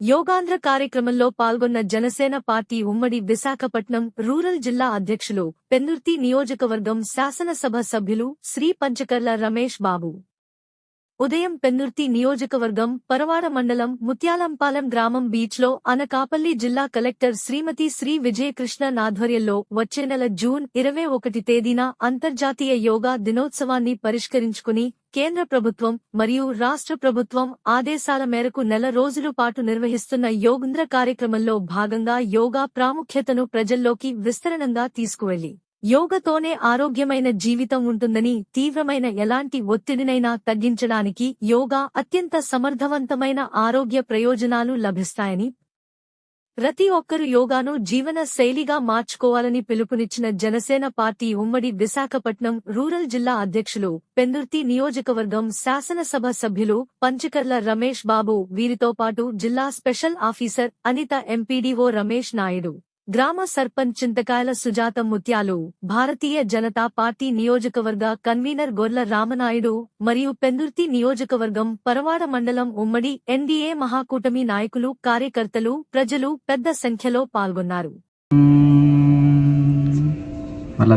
యోగాంధ్ర కార్యక్రమంలో పాల్గొన్న జనసేన పార్టీ ఉమ్మడి విశాఖపట్నం రూరల్ జిల్లా అధ్యక్షులు పెన్నుర్తి నియోజకవర్గం శాసనసభ సభ్యులు శ్రీ పంచకర్ల రమేష్ బాబు. ఉదయం పెన్నుర్తి నియోజకవర్గం పరవాడ మండలం ముత్యాలంపాలెం గ్రామం బీచ్లో అనకాపల్లి జిల్లా కలెక్టర్ శ్రీమతి శ్రీ విజయకృష్ణ నాధ్వర్యంలో వచ్చే నెల జూన్ ఇరవై ఒకటి తేదీన అంతర్జాతీయ యోగా దినోత్సవాన్ని పరిష్కరించుకుని కేంద్ర ప్రభుత్వం మరియు రాష్ట్ర ప్రభుత్వం ఆదేశాల మేరకు నెల రోజుల పాటు నిర్వహిస్తున్న యోగంద్ర కార్యక్రమంలో భాగంగా యోగా ప్రాముఖ్యతను ప్రజల్లోకి విస్తరణంగా తీసుకువెళ్ళి యోగతోనే ఆరోగ్యమైన జీవితం ఉంటుందని తీవ్రమైన ఎలాంటి ఒత్తిడినైనా తగ్గించడానికి యోగా అత్యంత సమర్థవంతమైన ఆరోగ్య ప్రయోజనాలు లభిస్తాయని ప్రతి ఒక్కరూ యోగాను జీవన శైలిగా మార్చుకోవాలని పిలుపునిచ్చిన జనసేన పార్టీ ఉమ్మడి విశాఖపట్నం రూరల్ జిల్లా అధ్యక్షులు పెందుర్తి నియోజకవర్గం శాసనసభ సభ్యులు పంచకర్ల రమేష్ బాబు వీరితో పాటు జిల్లా special officer Anitha MPDO Ramesh Naidu. గ్రామ సర్పంచ్ చింతకాయల సుజాత ముత్యాలు భారతీయ జనతా పార్టీ నియోజకవర్గ కన్వీనర్ గొర్ల రామనాయుడు మరియు పెందుర్తి నియోజకవర్గం పరవాడ మండలం ఉమ్మడి ఎన్డీఏ మహాకూటమి నాయకులు కార్యకర్తలు ప్రజలు పెద్ద సంఖ్యలో పాల్గొన్నారు. మళ్ళా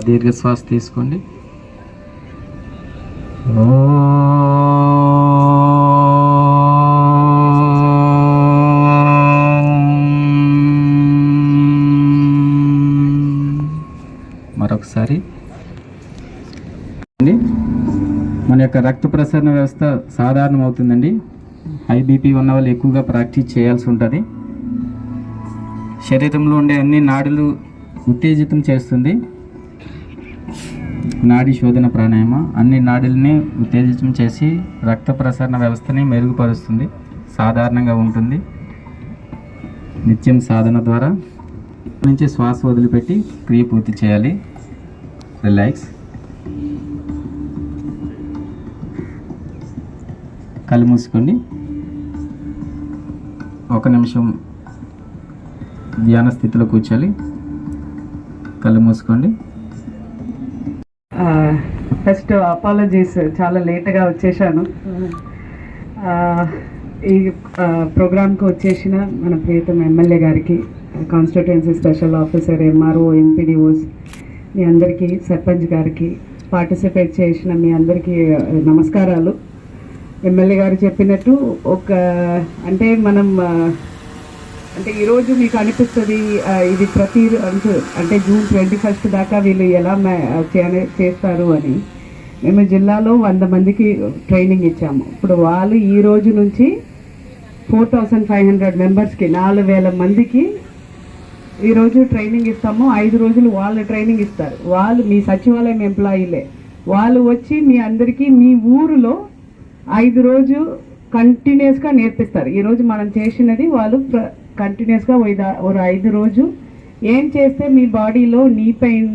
తీసుకోండి. యొక్క రక్త ప్రసరణ వ్యవస్థ సాధారణం అవుతుందండి ఐబీపీ ఉన్న వాళ్ళు ఎక్కువగా ప్రాక్టీస్ చేయాల్సి ఉంటుంది. శరీరంలో ఉండే అన్ని నాడులు ఉత్తేజితం చేస్తుంది. నాడి శోధన ప్రాణాయామ అన్ని నాడుల్ని ఉత్తేజితం చేసి రక్త ప్రసరణ వ్యవస్థని మెరుగుపరుస్తుంది. సాధారణంగా ఉంటుంది. నిత్యం సాధన ద్వారా నుంచి శ్వాస వదిలిపెట్టి క్రియ పూర్తి చేయాలి. రిలాక్స్ కళ్ళు మూసుకోండి ఒక నిమిషం ధ్యాన స్థితిలో కూర్చోాలి. కళ్ళు మూసుకోండి. ఫస్ట్ అపాలజీస్ చాలా లేట్గా వచ్చేసాను. ఈ ప్రోగ్రామ్కి వచ్చేసిన మన ప్రియతమ ఎమ్మెల్యే గారికి constituency special officer MRO MPDOs మీ అందరికీ సర్పంచ్ గారికి పార్టిసిపేట్ చేసిన మీ అందరికీ నమస్కారాలు. ఎమ్మెల్యే గారు చెప్పినట్టు ఒక అంటే మనం అంటే ఈరోజు మీకు అనిపిస్తుంది ఇది ప్రతి అంటే జూన్ ట్వంటీ ఫస్ట్ దాకా వీళ్ళు ఎలా చేస్తారు అని. మేము జిల్లాలో వంద మందికి ట్రైనింగ్ ఇచ్చాము. ఇప్పుడు వాళ్ళు ఈ రోజు నుంచి ఫోర్ థౌసండ్ ఫైవ్ హండ్రెడ్ మెంబర్స్కి నాలుగు వేల మందికి ఈరోజు ట్రైనింగ్ ఇస్తాము. ఐదు రోజులు వాళ్ళు ట్రైనింగ్ ఇస్తారు. వాళ్ళు మీ సచివాలయం ఎంప్లాయీలే. వాళ్ళు వచ్చి మీ అందరికీ మీ ఊరిలో ఐదు రోజు కంటిన్యూస్గా నేర్పిస్తారు. ఈరోజు మనం చేసినది వాళ్ళు కంటిన్యూస్గా ఒక ఐదు రోజు ఏం చేస్తే మీ బాడీలో నీ పెయిన్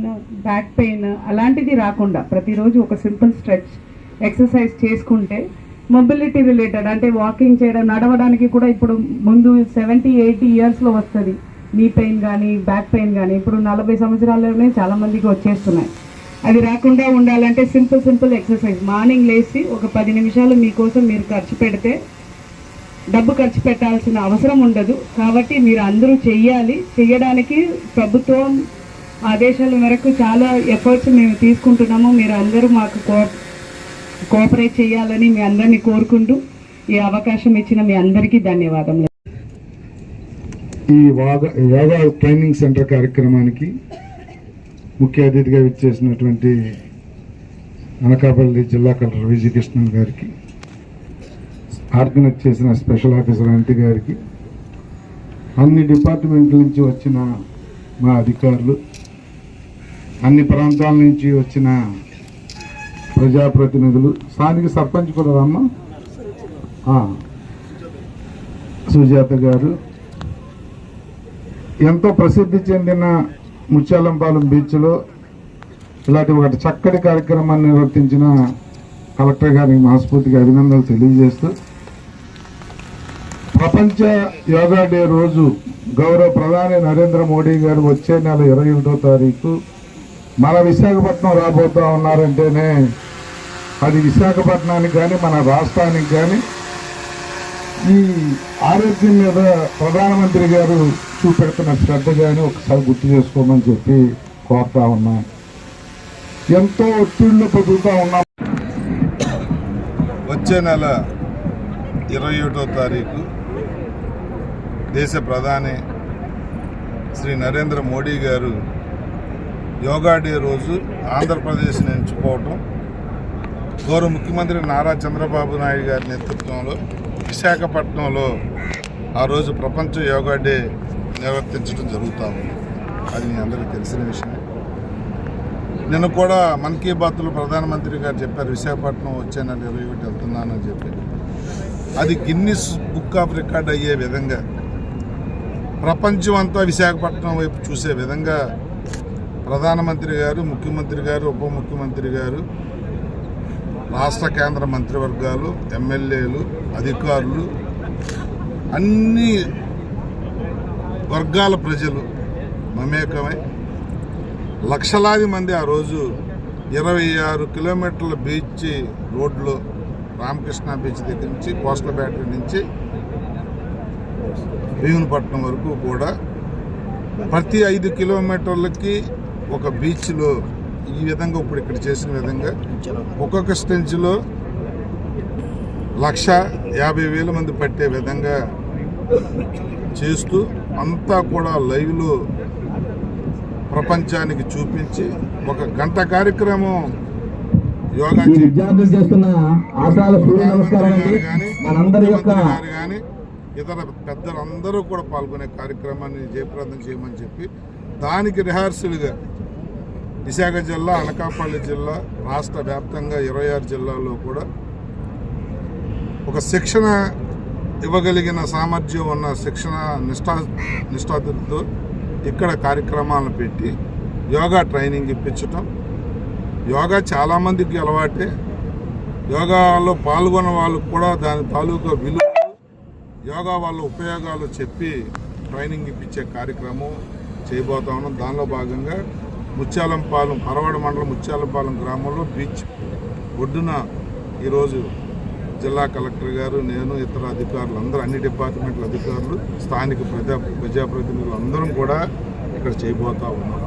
బ్యాక్ పెయిన్ అలాంటిది రాకుండా ప్రతిరోజు ఒక సింపుల్ స్ట్రెచ్ ఎక్సర్సైజ్ చేసుకుంటే మొబిలిటీ రిలేటెడ్ అంటే వాకింగ్ చేయడం నడవడానికి కూడా ఇప్పుడు ముందు సెవెంటీ ఎయిటీ ఇయర్స్లో వస్తుంది. నీ పెయిన్ కానీ బ్యాక్ పెయిన్ కానీ ఇప్పుడు నలభై సంవత్సరాల్లోనే చాలామందికి వచ్చేస్తున్నాయి. అది రాకుండా ఉండాలంటే సింపుల్ సింపుల్ ఎక్సర్సైజ్. మార్నింగ్ లేచి ఒక పది నిమిషాలు మీకోసం మీరు ఖర్చు పెడితే డబ్బు ఖర్చు పెట్టాల్సిన అవసరం ఉండదు. కాబట్టి మీరు అందరూ చెయ్యాలి. చెయ్యడానికి ప్రభుత్వం ఆదేశాల మేరకు చాలా ఎఫర్ట్స్ మేము తీసుకుంటున్నాము. మీరు అందరూ మాకు కో కోఆపరేట్ చేయాలని మీ అందరినీ కోరుకుంటూ ఈ అవకాశం ఇచ్చిన మీ అందరికీ ధన్యవాదములు. ఈ వాగ యోగా ట్రైనింగ్ సెంటర్ కార్యక్రమానికి ముఖ్య అతిథిగా విచ్చేసినటువంటి అనకాపల్లి జిల్లా కలెక్టర్ విజయకృష్ణన్ గారికి ఆర్గనైజ్ చేసిన స్పెషల్ ఆఫీసర్ అంటి గారికి అన్ని డిపార్ట్మెంట్ల నుంచి వచ్చిన మా అధికారులు అన్ని ప్రాంతాల నుంచి వచ్చిన ప్రజాప్రతినిధులు స్థానిక సర్పంచ్ కూడా రమ్మా. సుజాత గారు ఎంతో ప్రసిద్ధి చెందిన ముత్యాలంపాలెం బీచ్లో ఇలాంటి ఒక చక్కటి కార్యక్రమాన్ని నిర్వర్తించిన కలెక్టర్ గారికి మనస్ఫూర్తిగా అభినందనలు తెలియజేస్తూ ప్రపంచ యోగా డే రోజు గౌరవ ప్రధాని నరేంద్ర మోడీ గారు వచ్చే నెల ఇరవై ఒకటో తారీఖు మన విశాఖపట్నం రాబోతా ఉన్నారంటేనే అది విశాఖపట్నానికి కానీ మన రాష్ట్రానికి కానీ ఈ ఆరోగ్యం మీద ప్రధానమంత్రి గారు చూపెడుతున్న శ్రద్ధ కానీ ఒకసారి గుర్తు చేసుకోమని చెప్పి కోరుతా ఉన్నాం. ఎంతో ఒత్తిళ్ళు బతుకుతా ఉన్నాం. వచ్చే నెల ఇరవై ఒకటో తారీఖు దేశ ప్రధాని శ్రీ నరేంద్ర మోడీ గారు యోగా డే రోజు ఆంధ్రప్రదేశ్ని ఎంచుకోవటం గౌరవ ముఖ్యమంత్రి నారా చంద్రబాబు నాయుడు గారి నేతృత్వంలో విశాఖపట్నంలో ఆ రోజు ప్రపంచ యోగా డే నిర్వర్తించడం జరుగుతూ ఉంది. అది మీ అందరికీ తెలిసిన విషయమే నిన్న కూడా మన్ కీ బాత్లో ప్రధానమంత్రి గారు చెప్పారు విశాఖపట్నం వచ్చే నెల ఇరవై ఒకటి వెళ్తున్నానని చెప్పి. అది గిన్నిస్ బుక్ ఆఫ్ రికార్డ్ అయ్యే విధంగా ప్రపంచం అంతా విశాఖపట్నం వైపు చూసే విధంగా ప్రధానమంత్రి గారు ముఖ్యమంత్రి గారు ఉప ముఖ్యమంత్రి గారు రాష్ట్ర కేంద్ర మంత్రివర్గాలు ఎమ్మెల్యేలు అధికారులు అన్ని వర్గాల ప్రజలు మమేకమై లక్షలాది మంది ఆ రోజు ఇరవై ఆరు కిలోమీటర్ల బీచ్ రోడ్లో రామకృష్ణ బీచ్ దగ్గర నుంచి కోస్టల్ బ్యాటరీ నుంచి భీమునిపట్నం వరకు కూడా ప్రతి ఐదు కిలోమీటర్లకి ఒక బీచ్లో ఈ విధంగా ఇప్పుడు ఇక్కడ చేసిన విధంగా ఒక్కొక్క స్టెంచ్లో లక్ష యాభై వేల మంది పట్టే విధంగా చేస్తూ అంతా కూడా లైవ్లో ప్రపంచానికి చూపించి ఒక గంట కార్యక్రమం యోగా విద్యార్థులు చేస్తున్న ఆశాల సూర్య నమస్కారం అండి. గాని, మనందరి యొక్క ముఖ్యమంత్రి గారు గాని ఇతర పెద్దలందరూ కూడా పాల్గొనే కార్యక్రమాన్ని జయప్రదం చేయమని చెప్పి దానికి రిహార్సల్గా విశాఖ జిల్లా అనకాపల్లి జిల్లా రాష్ట్ర వ్యాప్తంగా ఇరవై ఆరు జిల్లాల్లో కూడా ఒక శిక్షణ ఇవ్వగలిగిన సామర్థ్యం ఉన్న శిక్షణ నిష్ఠా నిష్ఠాతులతో ఇక్కడ కార్యక్రమాలను పెట్టి యోగా ట్రైనింగ్ ఇప్పించటం. యోగా చాలామందికి అలవాటే. యోగాలో పాల్గొన్న వాళ్ళకు కూడా దాని తాలూకా విలువ యోగా వాళ్ళ ఉపయోగాలు చెప్పి ట్రైనింగ్ ఇప్పించే కార్యక్రమం చేయబోతా ఉన్నాం. దానిలో భాగంగా ముత్యాలంపాలెం పరవాడ మండలం ముత్యాలంపాలెం గ్రామంలో బీచ్ ఒడ్డున ఈరోజు జిల్లా కలెక్టర్ గారు నేను ఇతర అధికారులు అందరూ అన్ని డిపార్ట్మెంట్ల అధికారులు స్థానిక ప్రజా ప్రజాప్రతినిధులు అందరం కూడా ఇక్కడ చేయబోతా ఉన్నాం.